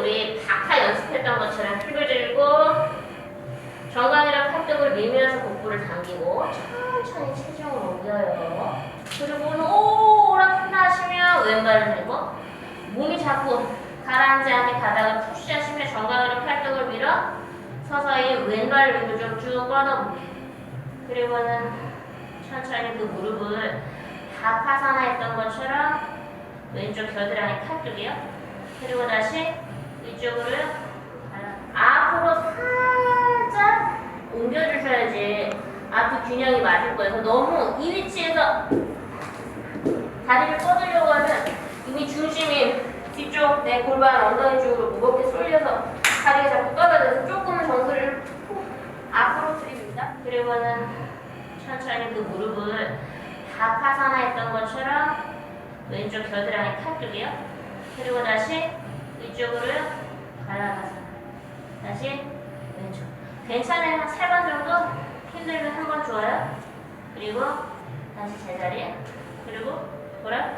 우리 박하 연습했던 것처럼 힙을 들고 정강이랑 팔뚝을 밀면서 복부를 당기고 천천히 체중을 옮겨요. 그리고는 오락 하시면 왼발을 들고 몸이 자꾸 가라앉지 않게 바닥을 푸시하시면 정강이랑 팔뚝을 밀어 서서히 왼발 위로 좀 쭉 뻗어 그리고는 천천히 그 무릎을 다 파산했던 것처럼 왼쪽 겨드랑이 팔뚝이요. 그리고 다시 이쪽으로 앞으로 살짝 옮겨주셔야지 앞뒤 균형이 맞을 거예요. 너무 이 위치에서 다리를 뻗으려고 하면 이미 중심이 뒤쪽 내 골반 엉덩이 쪽으로 무겁게 쏠려서 다리가 자꾸 떨어져서 조금은 정수를 푹 앞으로 들이립니다. 그리고는 천천히 그 무릎을 다 파산했던 것처럼 왼쪽 겨드랑이 팔뚝이요. 그리고 다시 이쪽으로 갈라가서 다시 왼쪽. 괜찮아요. 세 번 정도 힘들면 한 번 좋아요. 그리고 다시 제자리에. 그리고 돌아